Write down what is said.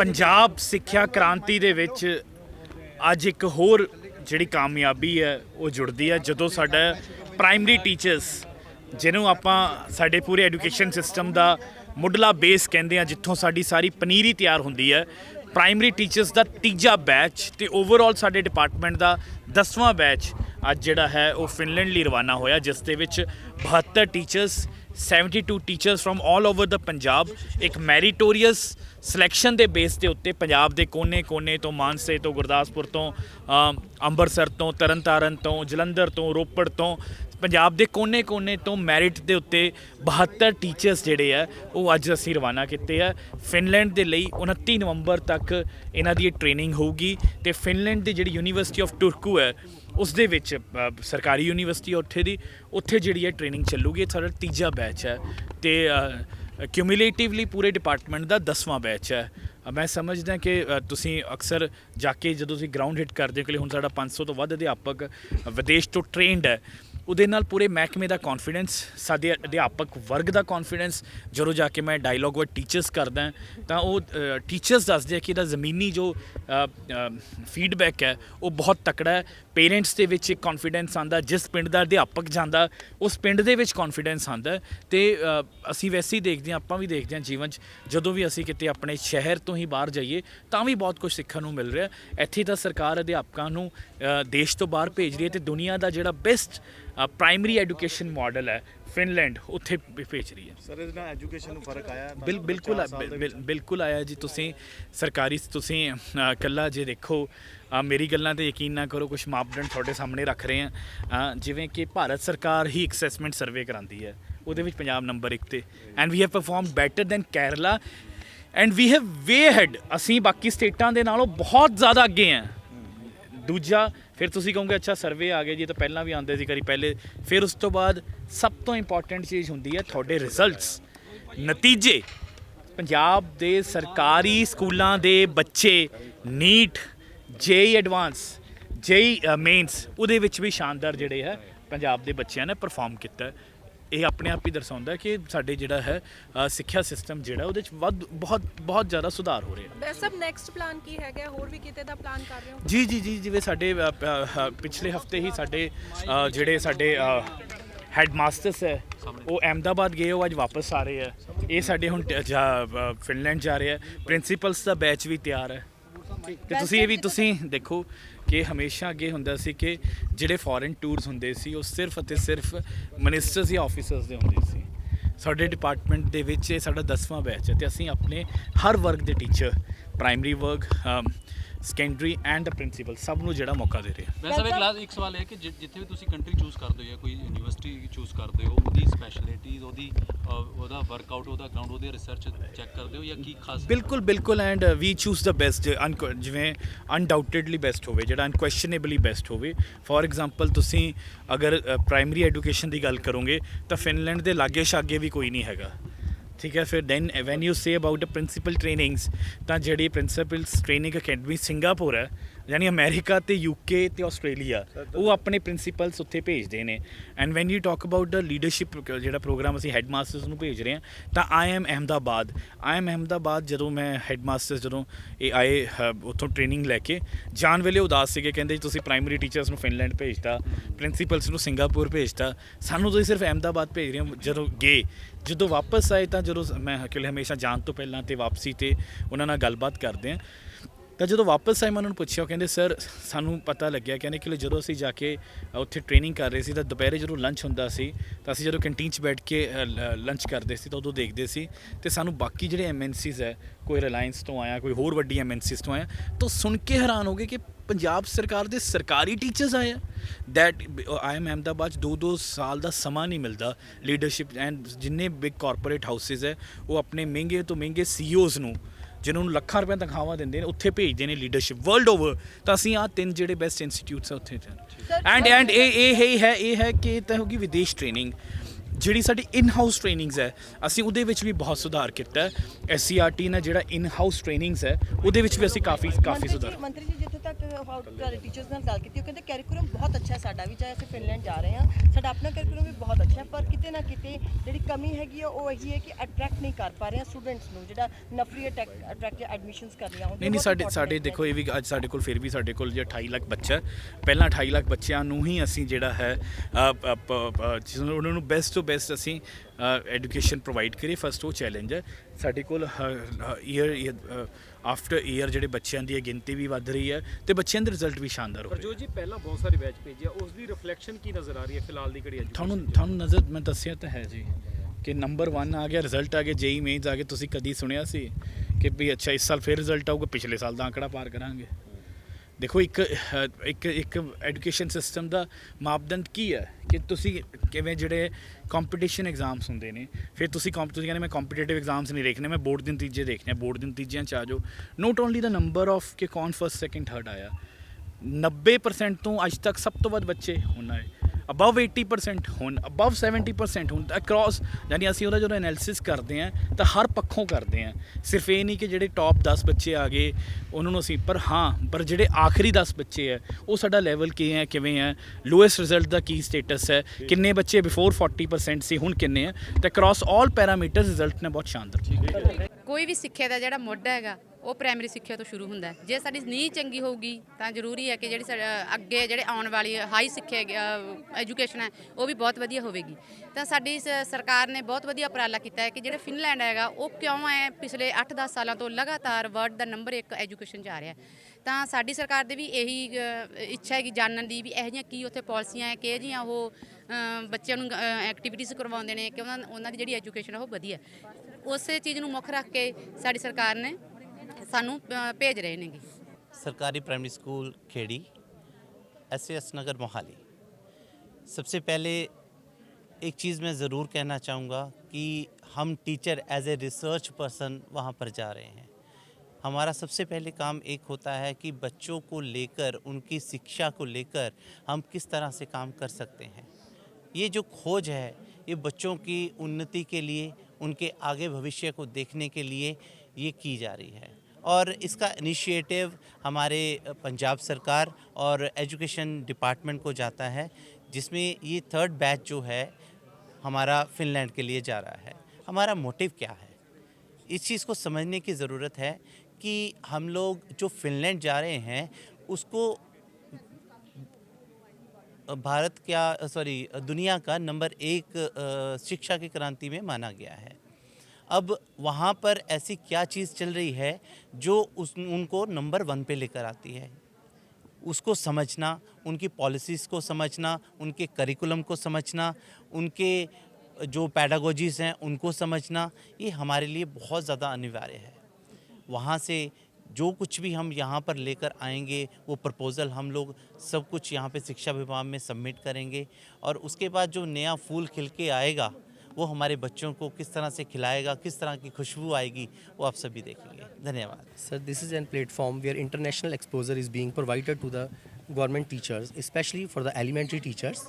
ਪੰਜਾਬ ਸਿੱਖਿਆ ਕ੍ਰਾਂਤੀ ਦੇ ਵਿੱਚ ਅੱਜ ਇੱਕ ਹੋਰ ਜਿਹੜੀ ਕਾਮਯਾਬੀ ਹੈ, ਉਹ ਜੁੜਦੀ ਹੈ। ਜਦੋਂ ਸਾਡਾ ਪ੍ਰਾਇਮਰੀ ਟੀਚਰਸ ਜਿਹਨੂੰ ਆਪਾਂ ਸਾਡੇ ਪੂਰੇ ਐਜੂਕੇਸ਼ਨ ਸਿਸਟਮ ਦਾ ਮੁੱਢਲਾ ਬੇਸ ਕਹਿੰਦੇ ਆ ਜਿੱਥੋਂ ਸਾਡੀ ਸਾਰੀ ਪਨੀਰੀ ਤਿਆਰ ਹੁੰਦੀ ਹੈ ਪ੍ਰਾਇਮਰੀ ਟੀਚਰਸ ਦਾ ਤੀਜਾ ਬੈਚ ਤੇ ਓਵਰਆਲ ਸਾਡੇ ਡਿਪਾਰਟਮੈਂਟ ਦਾ 10ਵਾਂ ਬੈਚ ਅੱਜ ਜਿਹੜਾ ਹੈ ਉਹ ਫਿਨਲੈਂਡ ਲਈ ਰਵਾਨਾ ਹੋਇਆ, ਜਿਸ ਦੇ ਵਿੱਚ 72 ਟੀਚਰਸ 72 ਟੀਚਰਸ ਫਰਮ 올 ਓਵਰ ਦਾ ਪੰਜਾਬ, ਇੱਕ ਮੈਰੀਟੋਰੀਅਸ ਸਿਲੈਕਸ਼ਨ ਦੇ ਬੇਸ ਦੇ ਉੱਤੇ ਪੰਜਾਬ ਦੇ ਕੋਨੇ-ਕੋਨੇ ਤੋਂ ਮਾਨਸੇ ਤੋਂ ਗੁਰਦਾਸਪੁਰ ਤੋਂ ਅੰਮ੍ਰਿਤਸਰ ਤੋਂ, ਤਰਨਤਾਰਨ ਤੋਂ, ਜਲੰਧਰ ਤੋਂ, ਰੋਪੜ ਤੋਂ, ਪੰਜਾਬ ਦੇ ਕੋਨੇ-ਕੋਨੇ ਤੋਂ ਮੈਰਿਟ ਦੇ ਉੱਤੇ 72 ਟੀਚਰਸ ਜਿਹੜੇ ਆ, ਉਹ ਅੱਜ ਅਸੀਂ ਰਵਾਨਾ ਕੀਤੇ ਆ। ਫਿਨਲੈਂਡ ਦੇ ਲਈ 29 ਨਵੰਬਰ ਤੱਕ ਇਹਨਾਂ ਦੀ ਟ੍ਰੇਨਿੰਗ ਹੋਊਗੀ ਤੇ ਫਿਨਲੈਂਡ ਦੀ ਜਿਹੜੀ ਯੂਨੀਵਰਸਿਟੀ ਆਫ ਟੁਰਕੂ ਹੈ ਉਸ ਦੇ ਵਿੱਚ ਸਰਕਾਰੀ ਯੂਨੀਵਰਸਿਟੀ ਉੱਥੇ ਦੀ, ਉੱਥੇ ਜਿਹੜੀ ਹੈ ਟ੍ਰੇਨਿੰਗ ਚੱਲੂਗੀ ਸਾਡਾ ਤੀਜਾ ਬੈਚ ਹੈ ਤੇ ਕਿਊਮੂਲੇਟਿਵਲੀ ਪੂਰੇ ਡਿਪਾਰਟਮੈਂਟ ਦਾ 10ਵਾਂ ਬੈਚ ਹੈ। ਮੈਂ ਸਮਝਦਾ ਕਿ ਤੁਸੀਂ ਅਕਸਰ ਜਾ ਕੇ ਜਦੋਂ ਤੁਸੀਂ ਗਰਾਊਂਡ ਹਿੱਟ ਕਰਦੇ ਹੋ, ਕਿ ਹੁਣ ਸਾਡਾ 500 ਤੋਂ ਵੱਧ ਅਧਿਆਪਕ ਵਿਦੇਸ਼ ਤੋਂ ਟ੍ਰੇਨਡ ਹੈ ਉਹਦੇ ਨਾਲ ਪੂਰੇ ਮਹਿਕਮੇ ਦਾ ਕੌਨਫੀਡੈਂਸ ਸਾਡੇ ਅਧਿਆਪਕ ਵਰਗ ਦਾ ਕੌਨਫੀਡੈਂਸ ਜਦੋਂ ਜਾ ਕੇ ਮੈਂ ਡਾਇਲੋਗ ਵਿਦ ਟੀਚਰਸ ਕਰਦਾ ਤਾਂ ਉਹ ਟੀਚਰਸ ਦੱਸਦੇ ਆ ਕਿ ਇਹਦਾ ਜ਼ਮੀਨੀ ਜੋ ਫੀਡਬੈਕ ਹੈ, ਉਹ ਬਹੁਤ ਤਕੜਾ ਹੈ। ਪੇਰੈਂਟਸ ਦੇ ਵਿੱਚ ਇੱਕ ਕੌਨਫੀਡੈਂਸ ਆਂਦਾ ਜਿਸ ਪਿੰਡ ਦਾ ਅਧਿਆਪਕ ਜਾਂਦਾ, ਉਸ ਪਿੰਡ ਦੇ ਵਿੱਚ ਕੌਨਫੀਡੈਂਸ ਆਂਦਾ ਤੇ ਅਸੀਂ ਵੈਸੇ ਹੀ ਦੇਖਦੇ ਹਾਂ, ਆਪਾਂ ਵੀ ਦੇਖਦੇ ਹਾਂ ਜੀਵਨ 'ਚ, ਜਦੋਂ ਵੀ ਅਸੀਂ ਕਿਤੇ ਆਪਣੇ ਸ਼ਹਿਰ ਤੋਂ ਹੀ ਬਾਹਰ ਜਾਈਏ, ਤਾਂ ਵੀ ਬਹੁਤ ਕੁਝ ਸਿੱਖਣ ਨੂੰ ਮਿਲ ਰਿਹਾ ਇੱਥੇ ਤਾਂ ਸਰਕਾਰ ਅਧਿਆਪਕਾਂ ਨੂੰ ਦੇਸ਼ ਤੋਂ ਬਾਹਰ ਭੇਜ ਰਹੀ ਹੈ ਤੇ ਦੁਨੀਆ ਦਾ ਜਿਹੜਾ ਬੈਸਟ ਪ੍ਰਾਇਮਰੀ ਐਜੂਕੇਸ਼ਨ ਮਾਡਲ ਹੈ ਫਿਨਲੈਂਡ ਉੱਥੇ ਭੇਜ ਰਹੀ ਹੈ। ਸਰ ਨਾਲ ਐਜੂਕੇਸ਼ਨ ਨੂੰ ਫ਼ਰਕ ਆਇਆ? ਬਿਲ ਬਿਲਕੁਲ ਬਿਲਕੁਲ ਆਇਆ ਜੀ ਤੁਸੀਂ ਸਰਕਾਰੀ ਤੁਸੀਂ ਅ, ਇਕੱਲਾ ਜੇ ਦੇਖੋ ਮੇਰੀ ਗੱਲਾਂ ਤੇ ਯਕੀਨ ਨਾ ਕਰੋ ਕੁਝ ਮਾਪਦੰਡ ਤੁਹਾਡੇ ਸਾਹਮਣੇ ਰੱਖ ਰਹੇ ਆ ਜਿਵੇਂ ਕਿ ਭਾਰਤ ਸਰਕਾਰ ਹੀ ਅਸੈਸਮੈਂਟ ਸਰਵੇ ਕਰਾਂਦੀ ਹੈ ਉਹਦੇ ਵਿੱਚ ਪੰਜਾਬ ਨੰਬਰ 1 ਤੇ। And we have perform better than Kerala and we have way had ਅਸੀਂ ਬਾਕੀ ਸਟੇਟਾਂ ਦੇ ਨਾਲੋਂ ਬਹੁਤ ਜ਼ਿਆਦਾ ਅੱਗੇ ਆ ਦੂਜਾ ਫਿਰ ਤੁਸੀਂ ਕਹੋਗੇ, ਅੱਛਾ ਸਰਵੇ ਆ ਗਏ ਜੀ, ਇਹ ਤਾਂ ਪਹਿਲਾਂ ਵੀ ਆਉਂਦੇ ਸੀ ਕਰੀ, ਪਹਿਲੇ। ਫਿਰ ਉਸ ਤੋਂ ਬਾਅਦ ਸਭ ਤੋਂ ਇੰਪੋਰਟੈਂਟ ਚੀਜ਼ ਹੁੰਦੀ ਹੈ ਤੁਹਾਡੇ ਰਿਜ਼ਲਟਸ ਨਤੀਜੇ। ਪੰਜਾਬ ਦੇ ਸਰਕਾਰੀ ਸਕੂਲਾਂ ਦੇ ਬੱਚੇ NEET JEE advance JEE mains ਉਹਦੇ ਵਿੱਚ ਵੀ ਸ਼ਾਨਦਾਰ ਜਿਹੜੇ ਹੈ, ਪੰਜਾਬ ਦੇ ਬੱਚਿਆਂ ਨੇ ਪਰਫਾਰਮ ਕੀਤਾ ਇਹ ਆਪਣੇ ਆਪ ਹੀ ਦਰਸਾਉਂਦਾ ਹੈ ਕਿ ਸਾਡੇ ਜਿਹੜਾ ਹੈ ਅ, ਸਿੱਖਿਆ ਸਿਸਟਮ ਜਿਹੜਾ ਉਹਦੇ ਵਿੱਚ ਵੱਧ ਬਹੁਤ ਬਹੁਤ ਜ਼ਿਆਦਾ ਸੁਧਾਰ ਹੋ ਰਿਹਾ। ਵੈਸੇ ਸਭ ਨੈਕਸਟ ਪਲਾਨ ਕੀ ਹੈਗਾ? ਹੋਰ ਵੀ ਕਿਤੇ ਦਾ ਪਲਾਨ ਕਰ ਰਹੇ ਹੋ? ਜੀ ਜੀ ਜੀ ਜਿਵੇਂ ਸਾਡੇ ਅ, ਪ- ਅ, ਪਿਛਲੇ ਹਫ਼ਤੇ ਹੀ ਸਾਡੇ ਅ, ਜਿਹੜੇ ਸਾਡੇ ਹੈਡ ਮਾਸਟਰਸ ਹੈ ਉਹ ਅਹਿਮਦਾਬਾਦ ਗਏ ਉਹ ਅੱਜ ਵਾਪਸ ਆ ਰਹੇ ਆ ਇਹ ਸਾਡੇ ਹੁਣ ਟ- ਜਾ- ਅ, ਫਿਨਲੈਂਡ ਜਾ ਰਹੇ ਆ ਪ੍ਰਿੰਸੀਪਲਸ ਦਾ ਬੈਚ ਵੀ ਤਿਆਰ ਹੈ। ਤੇ ਤੁਸੀਂ ਇਹ ਵੀ ਤੁਸੀਂ ਦੇਖੋ ਕਿ ਹਮੇਸ਼ਾ ਅੱਗੇ ਹੁੰਦਾ ਸੀ ਕਿ ਜਿਹੜੇ ਫੋਰਨ ਟੂਰਸ ਹੁੰਦੇ ਸੀ, ਉਹ ਸਿਰਫ ਅਤੇ ਸਿਰਫ ਮਿਨਿਸਟਰਸ ਜਾਂ ਆਫੀਸਰਸ ਦੇ ਹੁੰਦੇ ਸੀ। ਸਾਡੇ ਡਿਪਾਰਟਮੈਂਟ ਦੇ ਵਿੱਚ ਇਹ ਸਾਡਾ 10ਵਾਂ ਬੈਚ ਹੈ ਤੇ ਅਸੀਂ ਆਪਣੇ ਹਰ ਵਰਗ ਦੇ ਟੀਚਰ ਪ੍ਰਾਇਮਰੀ ਵਰਗ ਸੈਕੰਡਰੀ ਐਂਡ ਪ੍ਰਿੰਸੀਪਲ ਸਭ ਨੂੰ ਜਿਹੜਾ ਮੌਕਾ ਦੇ ਰਹੇ। ਵੈਸੇ ਵੀ ਕਲਾਸ ਇੱਕ ਸਵਾਲ ਹੈ ਕਿ ਜਿ- ਜਿੱਥੇ ਵੀ ਤੁਸੀਂ ਕੰਟਰੀ ਚੂਜ਼ ਕਰਦੇ ਹੋ ਜਾਂ ਕੋਈ ਯੂਨੀਵਰਸਿਟੀ ਚੂਜ਼ ਕਰਦੇ ਹੋ ਉਹਦੀ ਸਪੈਸ਼ਲਿਟੀਜ਼ ਉਹਦੀ ਉਹਦਾ ਵਰਕਆਊਟ ਉਹਦਾ ਗਰਾਊਂਡ ਉਹਦੀ ਰਿਸਰਚ ਚੈੱਕ ਕਰਦੇ ਹੋ ਜਾਂ ਕੀ ਖਾਸ ਬਿਲਕੁਲ ਬਿਲਕੁਲ and we choose the best ਜਿਵੇਂ ਅਨਡਾਊਟਡਲੀ ਬੈਸਟ ਹੋਵੇ ਜਿਹੜਾ ਅਨਕੁਐਸਚਨੇਬਲੀ ਬੈਸਟ ਹੋਵੇ। ਫੋਰ ਐਗਜ਼ਾਮਪਲ ਤੁਸੀਂ ਅਗਰ ਪ੍ਰਾਇਮਰੀ ਐਜੂਕੇਸ਼ਨ ਦੀ ਗੱਲ ਕਰੋਗੇ ਤਾਂ ਫਿਨਲੈਂਡ ਦੇ ਲਾਗੇ ਛਾਗੇ ਵੀ ਕੋਈ ਨਹੀਂ ਹੈਗਾ। ਠੀਕ ਹੈ, ਫਿਰ then when you say about the principal trainings ਤਾਂ ਜਿਹੜੀ ਪ੍ਰਿੰਸੀਪਲਸ ਟ੍ਰੇਨਿੰਗ ਅਕੈਡਮੀ ਸਿੰਗਾਪੁਰ ਹੈ ਯਾਨੀ ਅਮਰੀਕਾ ਤੇ ਯੂਕੇ ਤੇ ਆਸਟ੍ਰੇਲੀਆ ਉਹ ਆਪਣੇ ਪ੍ਰਿੰਸੀਪਲਸ ਉੱਥੇ ਭੇਜਦੇ ਨੇ। And when you talk about the leadership ਜਿਹੜਾ ਪ੍ਰੋਗਰਾਮ ਅਸੀਂ ਹੈਡ ਮਾਸਟਰਸ ਨੂੰ ਭੇਜ ਰਹੇ ਹਾਂ ਤਾਂ I M Ahmedabad I M Ahmedabad ਜਦੋਂ ਮੈਂ ਹੈਡ ਮਾਸਟਰਸ ਜਦੋਂ ਇਹ ਆਏ ਉੱਥੋਂ ਟ੍ਰੇਨਿੰਗ ਲੈ ਕੇ ਜਾਣ ਵੇਲੇ ਉਦਾਸ ਸੀਗੇ ਕਹਿੰਦੇ ਜੀ ਤੁਸੀਂ ਪ੍ਰਾਇਮਰੀ ਟੀਚਰਸ ਨੂੰ ਫਿਨਲੈਂਡ ਭੇਜਤਾ ਪ੍ਰਿੰਸੀਪਲਸ ਨੂੰ ਸਿੰਗਾਪੁਰ ਭੇਜਤਾ। ਸਾਨੂੰ ਤੁਸੀਂ ਸਿਰਫ ਅਹਿਮਦਾਬਾਦ ਭੇਜ ਰਹੇ ਹੋ ਜਦੋਂ ਗਏ। ਜਦੋਂ ਵਾਪਸ ਆਏ ਤਾਂ ਜਦੋਂ ਮੈਂ ਹਮੇਸ਼ਾ ਜਾਣ ਤੋਂ ਪਹਿਲਾਂ ਤੇ ਵਾਪਸੀ ਤੇ ਉਹਨਾਂ ਨਾਲ ਗੱਲਬਾਤ ਕਰਦੇ ਆ ਤਾਂ ਜਦੋਂ ਵਾਪਸ ਆਏ ਮੈਂ ਉਹਨਾਂ ਨੂੰ ਪੁੱਛਿਆ, ਉਹ ਕਹਿੰਦੇ, ਸਰ, ਸਾਨੂੰ ਪਤਾ ਲੱਗਿਆ ਕਹਿੰਦੇ ਕਿ ਜਦੋਂ ਅਸੀਂ ਜਾ ਕੇ ਉੱਥੇ ਟ੍ਰੇਨਿੰਗ ਕਰ ਰਹੇ ਸੀ ਤਾਂ ਦੁਪਹਿਰੇ ਜਦੋਂ ਲੰਚ ਹੁੰਦਾ ਸੀ, ਤਾਂ ਅਸੀਂ ਜਦੋਂ ਕੈਂਟੀਨ 'ਚ ਬੈਠ ਕੇ ਲੰਚ ਕਰਦੇ ਸੀ ਤਾਂ ਉਦੋਂ ਦੇਖਦੇ ਸੀ ਤੇ ਸਾਨੂੰ ਬਾਕੀ ਜਿਹੜੇ ਐਮਐਨਸੀਜ਼ ਹੈ, ਕੋਈ ਰਿਲਾਇੰਸ ਤੋਂ ਆਇਆ, ਕੋਈ ਹੋਰ ਵੱਡੀ ਐਮਐਨਸੀਜ਼ ਤੋਂ ਆਇਆ, ਤਾਂ ਸੁਣ ਕੇ ਹੈਰਾਨ ਹੋ ਗਏ ਕਿ ਪੰਜਾਬ ਸਰਕਾਰ ਦੇ ਸਰਕਾਰੀ ਟੀਚਰਸ ਆਏ ਆ। ਦੈਟ ਆਈ ਐਮ ਅਹਿਮਦਾਬਾਦ 'ਚ ਦੋ ਦੋ ਸਾਲ ਦਾ ਸਮਾਂ ਨਹੀਂ ਮਿਲਦਾ ਲੀਡਰਸ਼ਿਪ ਐਂਡ ਜਿੰਨੇ ਬਿਗ ਕਾਰਪੋਰੇਟ ਹਾਊਸਸ ਹੈ, ਉਹ ਆਪਣੇ ਮਹਿੰਗੇ ਤੋਂ ਮਹਿੰਗੇ ਸੀਈਓਜ਼ ਨੂੰ ਜਿਨ੍ਹਾਂ ਨੂੰ ਲੱਖਾਂ ਰੁਪਏ ਤਨਖਾਹਾਂ ਦਿੰਦੇ ਨੇ ਉੱਥੇ ਭੇਜਦੇ ਨੇ ਲੀਡਰਸ਼ਿਪ ਵਰਲਡ ਓਵਰ ਤਾਂ ਅਸੀਂ ਆ ਤਿੰਨ ਜਿਹੜੇ ਬੈਸਟ ਇੰਸਟੀਚਿਊਟਸ ਆ ਉੱਥੇ ਐਂਡ ਐਂਡ ਇਹ ਇਹ ਹੈ ਇਹ ਹੈ ਕਿ ਤਾਂ ਹੋਗੀ ਵਿਦੇਸ਼ ਟ੍ਰੇਨਿੰਗ ਜਿਹੜੀ ਸਾਡੀ ਇਨ ਹਾਊਸ ਟ੍ਰੇਨਿੰਗਸ ਹੈ ਅਸੀਂ ਉਹਦੇ ਵਿੱਚ ਵੀ ਬਹੁਤ ਸੁਧਾਰ ਕੀਤਾ ਹੈ। ਐਸਸੀਆਰਟੀ ਨਾਲ ਜਿਹੜਾ ਇਨ ਹਾਊਸ ਟ੍ਰੇਨਿੰਗਸ ਹੈ ਉਹਦੇ ਵਿੱਚ ਵੀ ਅਸੀਂ ਕਾਫੀ ਕਾਫੀ ਸੁਧਾਰ ਮੰਤਰੀ ਜੀ ਜਿੱਥੇ ਤੱਕ ਟੀਚਰਸ ਨਾਲ ਗੱਲ ਕੀਤੀ ਉਹ ਕਹਿੰਦੇ ਕੈਰੀਕੂਲਮ ਬਹੁਤ ਅੱਛਾ ਹੈ ਸਾਡਾ ਵੀ ਚਾਹੇ ਅਸੀਂ ਫਿਨਲੈਂਡ ਜਾ ਰਹੇ ਹਾਂ ਸਾਡਾ ਆਪਣਾ ਕੈਰੀਕੂਲਮ ਵੀ ਬਹੁਤ ਕਿਤੇ ਨਾ ਕਿਤੇ ਜਿਹੜੀ ਕਮੀ ਹੈਗੀ ਆ ਉਹ ਇਹੀ ਹੈ ਕਿ ਅਟਰੈਕਟ ਨਹੀਂ ਕਰ ਪਾ ਰਹੇ ਸਟੂਡੈਂਟਸ ਨੂੰ ਜਿਹੜਾ ਨਫਰੀ ਅਟਰੈਕਟ ਐਡਮਿਸ਼ਨਸ ਕਰਨੀਆਂ ਹੁੰਦੀਆਂ ਨਹੀਂ ਸਾਡੇ ਸਾਡੇ। ਦੇਖੋ ਇਹ ਵੀ ਅੱਜ ਸਾਡੇ ਕੋਲ ਫਿਰ ਵੀ ਸਾਡੇ ਕੋਲ ਜੇ 28 ਲੱਖ ਬੱਚਾ। ਪਹਿਲਾਂ 28 ਲੱਖ ਬੱਚਿਆਂ ਨੂੰ ਹੀ ਅਸੀਂ ਜਿਹੜਾ ਹੈ ਉਹਨਾਂ ਨੂੰ ਬੈਸਟ ਤੋਂ ਬੈਸਟ ਅਸੀਂ ਐਜੂਕੇਸ਼ਨ ਪ੍ਰੋਵਾਈਡ ਕਰੀਏ ਫਸਟ ਉਹ ਚੈਲੰਜ ਹੈ। ਸਾਡੇ ਕੋਲ ਈਅਰ ਆਫਟਰ ਈਅਰ ਜਿਹੜੇ ਬੱਚਿਆਂ ਦੀ ਗਿਣਤੀ ਵੀ ਵੱਧ ਰਹੀ ਹੈ ਤੇ ਬੱਚਿਆਂ ਦੇ ਰਿਜ਼ਲਟ ਵੀ ਸ਼ਾਨਦਾਰ ਹੋ ਰਹੇ ਪ੍ਰਜੋਤ ਜੀ ਪਹਿਲਾਂ ਬਹੁਤ ਸਾਰੇ ਬੈਚ ਭੇਜਿਆ ਉਸ ਦੀ ਰਿਫਲੈਕਸ਼ਨ ਕੀ ਨਜ਼ਰ ਆ ਰਹੀ ਹੈ ਫਿਲਹਾਲ ਦੀ ਘੜੀ ਤੁਹਾਨੂੰ ਤੁਹਾਨੂੰ ਨਜ਼ਰ ਮੈਂ ਦੱਸਿਆ ਤਾਂ ਹੈ ਜੀ ਕਿ ਨੰਬਰ 1 ਆ ਗਿਆ ਰਿਜ਼ਲਟ ਆ ਗਿਆ ਜੇਈ ਮੇਨਸ ਆ ਕੇ ਤੁਸੀਂ ਕਦੀ ਸੁਣਿਆ ਸੀ ਕਿ ਵੀ ਅੱਛਾ ਇਸ ਸਾਲ ਫਿਰ ਰਿਜ਼ਲਟ ਆਊਗਾ ਪਿਛਲੇ ਸਾਲ ਦਾ ਆંકੜਾ ਪਾਰ ਕਰਾਂਗੇ। ਦੇਖੋ ਇੱਕ ਇੱਕ ਇੱਕ ਐਜੂਕੇਸ਼ਨ ਸਿਸਟਮ ਦਾ ਮਾਪਦੰਡ ਕੀ ਹੈ? ਕਿ ਤੁਸੀਂ ਕਿਵੇਂ ਜਿਹੜੇ ਕੰਪੀਟੀਸ਼ਨ ਐਗਜ਼ਾਮਸ ਹੁੰਦੇ ਨੇ, ਫਿਰ ਤੁਸੀਂ ਕੰਪ ਤੁਸੀਂ ਕਹਿੰਦੇ ਮੈਂ ਕੰਪੀਟੀਟਿਵ ਐਗਜ਼ਾਮਸ ਨਹੀਂ ਦੇਖਣੇ, ਮੈਂ ਬੋਰਡ ਦੇ ਨਤੀਜੇ ਦੇਖਣੇ ਬੋਰਡ ਦੇ ਨਤੀਜਿਆਂ ਚ ਆ ਜਾਓ। Note only the number of ਕਿ ਕੌਣ ਫਸਟ ਸੈਕਿੰਡ ਥਰਡ ਆਇਆ 90% ਤੋਂ ਅੱਜ ਤੱਕ ਸਭ ਤੋਂ ਵੱਧ ਬੱਚੇ ਹੁਣ ਆਏ। ਅਬਵ 80% ਹੁਣ ਅਬਵ 70% ਹੁਣ ਅਕ੍ਰੋਸ ਯਾਨੀ ਅਸੀਂ ਉਹਦਾ ਜਦੋਂ ਐਨਾਲਿਸਿਸ ਕਰਦੇ ਆ ਤਾਂ ਹਰ ਪੱਖੋਂ ਕਰਦੇ ਆ ਸਿਰਫ ਇਹ ਨਹੀਂ ਕਿ ਜਿਹੜੇ ਟੌਪ 10 ਬੱਚੇ ਆ ਗਏ ਉਹਨਾਂ ਨੂੰ ਅਸੀਂ ਪਰ ਹਾਂ ਪਰ ਜਿਹੜੇ ਆਖਰੀ 10 ਬੱਚੇ ਆ ਉਹ ਸਾਡਾ ਲੈਵਲ ਕੀ ਹੈ ਕਿਵੇਂ ਹੈ ਲੋਐਸਟ ਰਿਜ਼ਲਟ ਦਾ ਕੀ ਸਟੇਟਸ ਹੈ ਕਿੰਨੇ ਬੱਚੇ ਬਿਫੋਰ 40% ਸੀ ਹੁਣ ਕਿੰਨੇ ਆ ਤੇ ਅਕ੍ਰੋਸ ਆਲ ਪੈਰਾਮੀਟਰਸ ਰਿਜ਼ਲਟ ਨੇ ਬਹੁਤ ਸ਼ਾਨਦਾਰ। ਕੋਈ ਵੀ ਸਿੱਖਿਆ ਦਾ ਜਿਹੜਾ ਮੁੱਢ ਹੈਗਾ ਉਹ ਪ੍ਰਾਇਮਰੀ ਸਿੱਖਿਆ ਤੋਂ ਸ਼ੁਰੂ ਹੁੰਦਾ ਹੈ ਜੇ ਸਾਡੀ ਨੀਂਹ ਚੰਗੀ ਹੋਊਗੀ ਤਾਂ ਜ਼ਰੂਰੀ ਹੈ ਕਿ ਜਿਹੜੀ ਸਾਡਾ ਅੱਗੇ ਜਿਹੜੇ ਆਉਣ ਵਾਲੀ ਹਾਈ ਸਿੱਖਿਆ ਐਜੂਕੇਸ਼ਨ ਹੈ ਉਹ ਵੀ ਬਹੁਤ ਵਧੀਆ ਹੋਵੇਗੀ ਤਾਂ ਸਾਡੀ ਸ- ਸਰਕਾਰ ਨੇ ਬਹੁਤ ਵਧੀਆ ਉਪਰਾਲਾ ਕੀਤਾ ਹੈ ਕਿ ਜਿਹੜਾ ਫਿਨਲੈਂਡ ਹੈਗਾ ਉਹ ਕਿਉਂ ਹੈ ਪਿਛਲੇ 8-10 ਸਾਲਾਂ ਤੋਂ ਲਗਾਤਾਰ ਵਰਲਡ ਦਾ ਨੰਬਰ 1 ਐਜੂਕੇਸ਼ਨ 'ਚ ਆ ਰਿਹਾ ਹੈ। ਤਾਂ ਸਾਡੀ ਸਰਕਾਰ ਦੀ ਵੀ ਇਹੀ ਅ, ਇੱਛਾ ਹੈਗੀ ਜਾਣਨ ਦੀ ਵੀ ਇਹੋ ਜਿਹੀਆਂ ਕੀ ਉੱਥੇ ਪਾਲਿਸੀਆਂ ਹੈ ਕਿਹੋ ਜਿਹੀਆਂ ਉਹ ਅ, ਬੱਚਿਆਂ ਨੂੰ ਐਕਟੀਵਿਟੀਜ਼ ਕਰਵਾਉਂਦੇ ਨੇ ਕਿ ਉਹਨਾਂ ਉਹਨਾਂ ਦੀ ਜਿਹੜੀ ਐਜੂਕੇਸ਼ਨ ਹੈ ਉਹ ਵਧੀਆ ਹੈ। ਉਸੇ ਚੀਜ਼ ਨੂੰ ਮੁੱਖ ਰੱਖ ਕੇ ਸਾਡੀ ਸਰਕਾਰ ਨੇ ਸਾਨੂੰ ਅ, ਭੇਜ ਰਹੇ ਨੇਗੇ सरकारी primary school Kheri S S Nagar Mohali सबसे पहले एक चीज़ मैं ज़रूर कहना चाहूँगा कि हम teacher as a research person वहाँ पर जा रहे हैं हमारा सबसे पहले काम एक होता है कि बच्चों को लेकर उनकी शिक्षा को लेकर हम किस तरह से काम कर सकते हैं ये जो खोज है ये बच्चों की उन्नति के लिए उनके आगे भविष्य को देखने के लिए ये की जा रही है और इसका इनिशिएटिव हमारे पंजाब सरकार और एजुकेशन डिपार्टमेंट को जाता है, जिसमें ये थर्ड बैच जो है, हमारा फिनलैंड के लिए जा रहा है। हमारा मोटिव क्या है? इस चीज़ को समझने की ज़रूरत है कि हम लोग जो फिनलैंड जा रहे हैं, उसको भारत क्या सॉरी दुनिया का नंबर एक शिक्षा की क्रांति में माना गया है। अब वहाँ पर ऐसी क्या चीज़ चल रही है जो उस, उनको नंबर वन पे लेकर आती है? उसको समझना, उनकी पॉलिसीज़ को समझना, उनके करिकुलम को समझना, उनके जो पैडागोजीज़ हैं उनको समझना, ये हमारे लिए बहुत ज़्यादा अनिवार्य है। वहाँ से जो कुछ भी हम यहाँ पर लेकर आएँगे, वो प्रपोज़ल हम लोग सब कुछ यहाँ पे शिक्षा विभाग में सबमिट करेंगे और उसके बाद जो नया फूल खिल के आएगा वो हमारे बच्चों को किस तरह से खिलाएगा, किस तरह की खुशबू आएगी, वो आप सभी देखेंगे। धन्यवाद। Sir this is an platform where international exposure is being provided to the government teachers specially for the elementary teachers